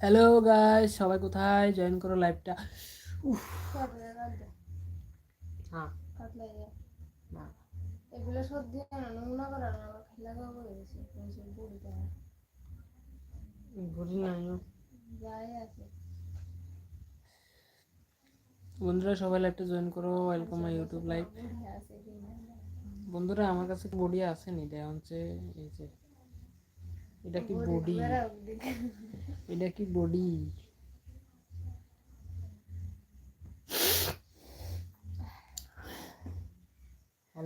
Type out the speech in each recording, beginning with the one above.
Hello guys সবাই কোথায়? Join করো লাইভটা এগুলো সত্যি না নোংরা করা আমার খেলা খাওয়া করে গেছে বুড়ি দেওয়া ঘুরি নাই যাই আছে। বন্ধুরা সবাই লাইভটা জয়েন করো ওয়েলকাম মাই ইউটিউব লাইভ বন্ধুরা আমার কাছে বডি আসেনি? এটা হচ্ছে এই যে। এটা কি বডি এটা কি বডি?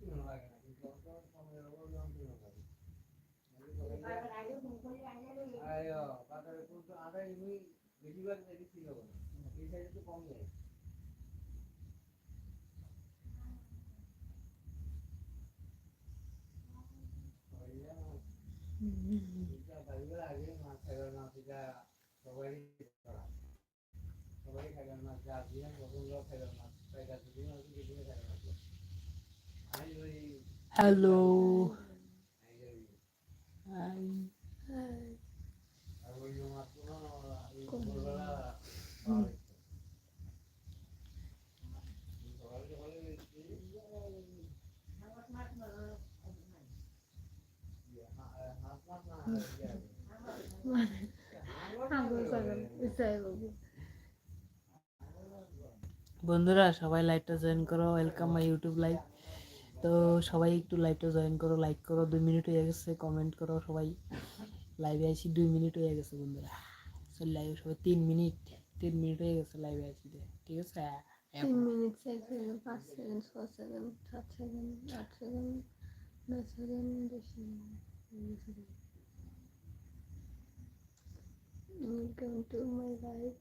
ডাটা ভিতরে আছে না খোঁজ হয়ে গেছে কোন গাছ সাই সাই সাই সাই আহ। তোমার দাঁতও দেখি হ্যালো হাই আগুন সাগর ইসাই বাবু বন্ধুরা সবাই লাইভটা জয়েন করো ওয়েলকাম মাই ইউটিউব লাইভ তো সবাই একটু লাইভটা জয়েন করো লাইক করো, দুই মিনিট হয়ে গেছে কমেন্ট করো সবাই। লাইভে আইসি দুই মিনিট হয়ে গেছে বন্ধুরা। লাইভ সবাই তিন মিনিট তিন মিনিট হয়ে গেছে লাইভে আইসি ঠিক আছে? তিন মিনিট পাঁচ সেকেন্ড সেকেন্ড সাত সেকেন্ড আট second second welcome to my life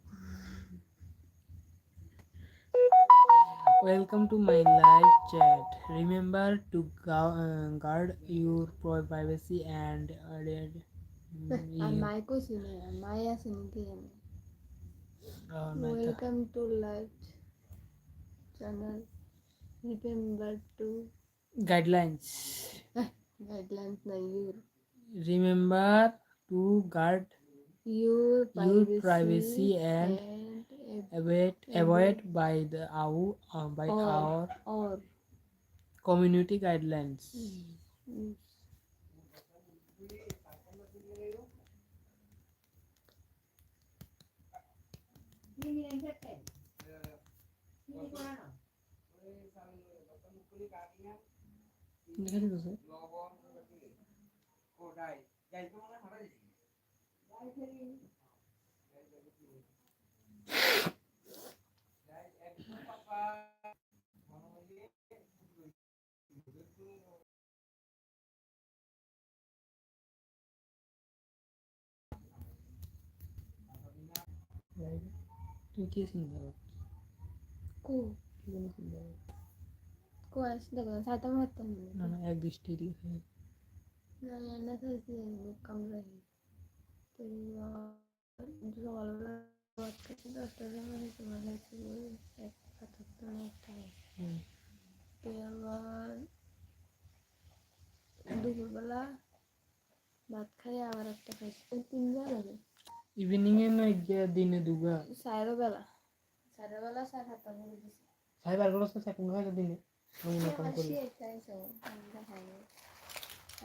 Welcome to my live chat. Remember to gu- uh, guard your pri- privacy and uh, আর মাই কইছি না মাই আছে নাকি জানি uh, not- welcome to live channel remember to guidelines. Guidelines না your Remember to guard your your privacy, Avoid, avoid by the our uh, by or, our or community guidelines. Mm. কি সুন্দর কো কি জানি সুন্দর কো আস দেখো সাথে মারতাম না না এক দৃষ্টি দিকে না না না সাথে কাম রাহি তো সকালবেলা ভাত খেতে দশটার সময় তোমার লাগছে দুপুরবেলা ভাত খাই আবার একটা খাইছি। তিনবার হবে ইভিনিং এ না গিয়া দিনে দুগা সাড়ে বেলা সাড়ে বেলা সাড়ে সাতটা করে দিছি সাইবারগুলো তো চাকুন খাইতে দিনে। মনে না কম করি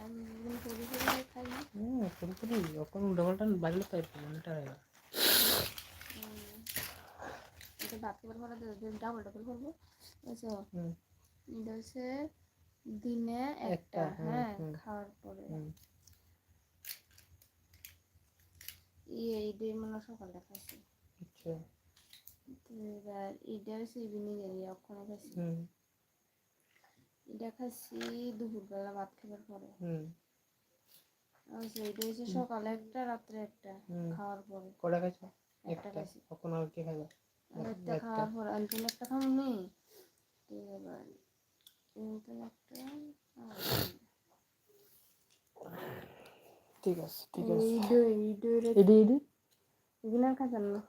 আমি করি করে খাই না। হুম ফুলপুরি ওখানে উল্টো পাল্টা বাজলে হয় না এটা ভাত খাবার পরে ডাবল ডাবল করব। বুঝছ? এটা হচ্ছে দিনে একটা হ্যাঁ খাওয়ার পরে। ইয়ে ঈদের মনে হয় সকালে খাইছি আচ্ছা। এবার এটা হচ্ছে ইভিনিং এরিয়া ওখানে খাইছি। হুম। এটা খাইছি দুপুরবেলা ভাত খাবার পরে। হুম। আচ্ছা এটা হচ্ছে সকালে একটা রাত্রে একটা। খাওয়ার পরে। কটা খাইছো? একটা একটা। খাইছি। কখন আর কি খাইবা আর একটা একটা। খাওয়ার পর অন্তন একটা খাব নি এবার একটা ঠিক আছে ঠিক আছে। এই দইরে এডি এডি এগুলো খাইছেন না?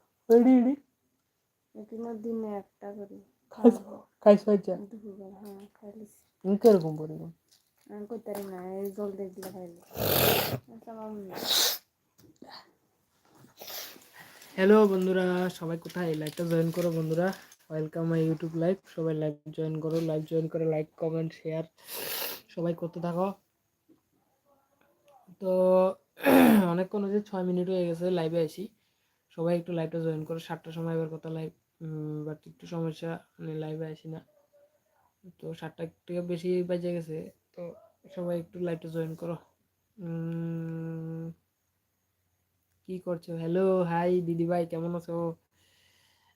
এগুলো দিনে একটা করে খাইছো দুপুরবেলা হ্যাঁ খাইলিছি কীরকম পরিমাণ আমি করতে পারি না এই জল দিয়ে দিলে খাইলি হ্যালো বন্ধুরা। সবাই কোথায়? লাইভটা জয়েন করো বন্ধুরা। ওয়েলকাম মাই ইউটিউব লাইভ সবাই লাইভ জয়েন করো। লাইভ জয়েন করে লাইক কমেন্ট শেয়ার সবাই করতে থাকো। তো অনেকক্ষণ হচ্ছে ছয় মিনিট হয়ে গেছে লাইভে আসি সবাই একটু লাইভটা জয়েন করো। সাতটার সময় এবার কথা লাইভ বাট একটু সমস্যা মানে লাইভে আসি না। তো সাতটা থেকে বেশি বাজে গেছে। তো সবাই একটু লাইভটা জয়েন করো। কি করছ? হ্যালো হাই দিদি ভাই, কেমন আছো?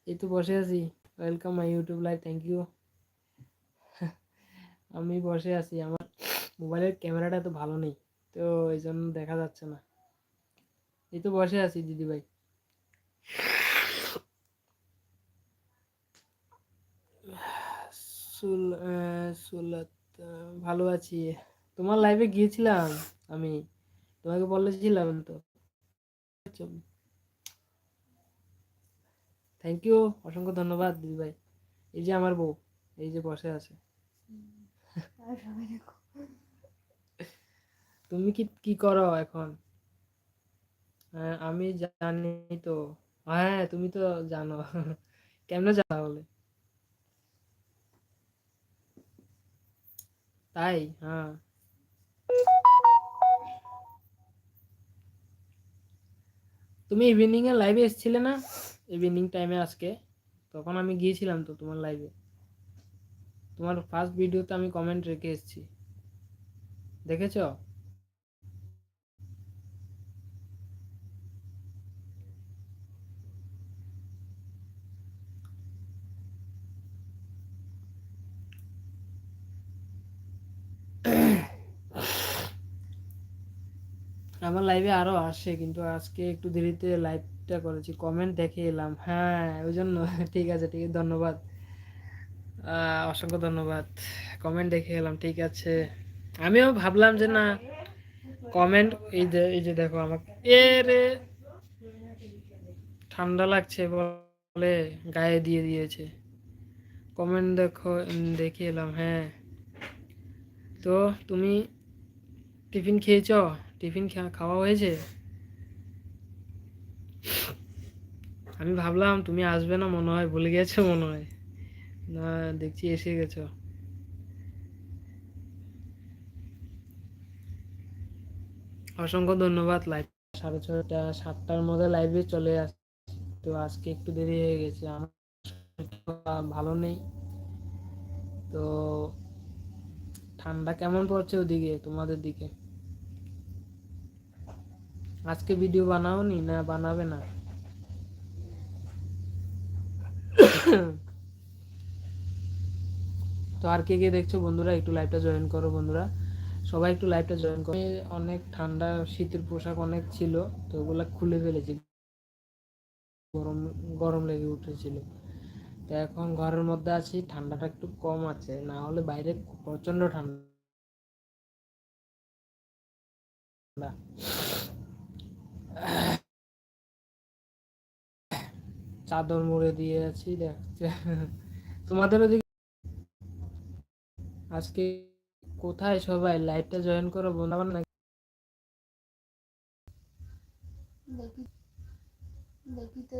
এই তো বসে আছি। Welcome my YouTube live thank you আমি বসে আছি, আমার মোবাইলের ক্যামেরাটা তো ভালো নেই, তো এই জন্য দেখা যাচ্ছে না। এই তো বসে আছি দিদি ভাই। সুল ভালো আছি। তোমার লাইভে গিয়েছিলাম আমি, তোমাকে বলেছিলাম তো। থ্যাংক ইউ অসংখ্য ধন্যবাদ, দিদি ভাই। এই যে আমার বউ, এই যে বসে আছে। তুমি কি কি করো এখন? হ্যাঁ আমি জানি তো। হ্যাঁ তুমি তো জানো। কেমনে জানা বলে? তাই? হ্যাঁ। তুমি ইভিনিং এ লাইভে এসেছিলে না? ইভিনিং টাইমে আজকে। তখন আমি গিয়েছিলাম তো তোমার লাইভে তোমার ফার্স্ট ভিডিওতে আমি কমেন্ট রেখে এসেছি। দেখেছ? আমার লাইভে আরও আসে, কিন্তু আজকে একটু দেরিতে লাইভটা করেছি। কমেন্ট দেখে এলাম। হ্যাঁ ওই জন্য ঠিক আছে ঠিক আছে, ধন্যবাদ। অসংখ্য ধন্যবাদ। কমেন্ট দেখে এলাম, ঠিক আছে। আমিও ভাবলাম যে না কমেন্ট এই যে এই যে দেখো আমাকে এ রে! ঠান্ডা লাগছে বলে গায়ে দিয়ে দিয়েছে। কমেন্ট দেখো দেখে এলাম হ্যাঁ। তো, তুমি টিফিন খেয়েছো? টিফিন খাওয়া হয়েছে? আমি ভাবলাম তুমি আসবে না, মনে হয় ভুলে গেছো, মনে হয়। না, দেখছি এসে গেছো। অসংখ্য ধন্যবাদ লাইভ সাড়ে ছটা সাতটার মধ্যে লাইভে চলে আস, তো আজকে একটু দেরি হয়ে গেছে, আমার ভালো নেই। তো ঠান্ডা কেমন পড়ছে ওদিকে, তোমাদের দিকে? আজকে ভিডিও বানাওনি না বানাবে না? তো আর কে কে দেখছ বন্ধুরা, একটু লাইভটা জয়েন করো বন্ধুরা। সবাই একটু লাইভটা জয়েন করো। অনেক ঠান্ডা, শীতের পোশাক অনেক ছিল, তো ওগুলা খুলে ফেলেছি। গরম গরম লেগে উঠেছিল। তো এখন ঘরের মধ্যে আছি, ঠান্ডাটা একটু কম আছে, না হলে বাইরে প্রচণ্ড ঠান্ডা। চাদর মুড়ে দিয়ে আছি দেখছে তোমাদের ওদিকে আজকে কোথায় সবাই? লাইভটা জয়েন করো বন্ধু নাকি? দেখি দেখি তো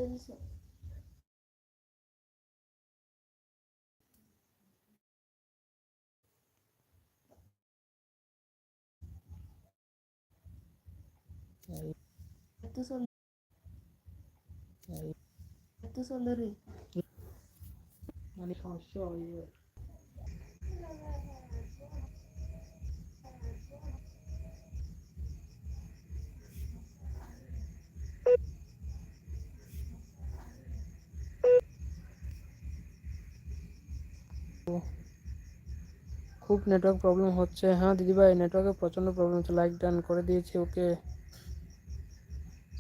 খুব নেটওয়ার্ক প্রবলেম হচ্ছে। হ্যাঁ দিদিভাই নেটওয়ার্কের প্রচণ্ড প্রবলেম হচ্ছে। লাইক ডান করে দিয়েছি ওকে।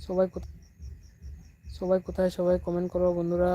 সবাই সবাই কোথায় সবাই কমেন্ট করো বন্ধুরা।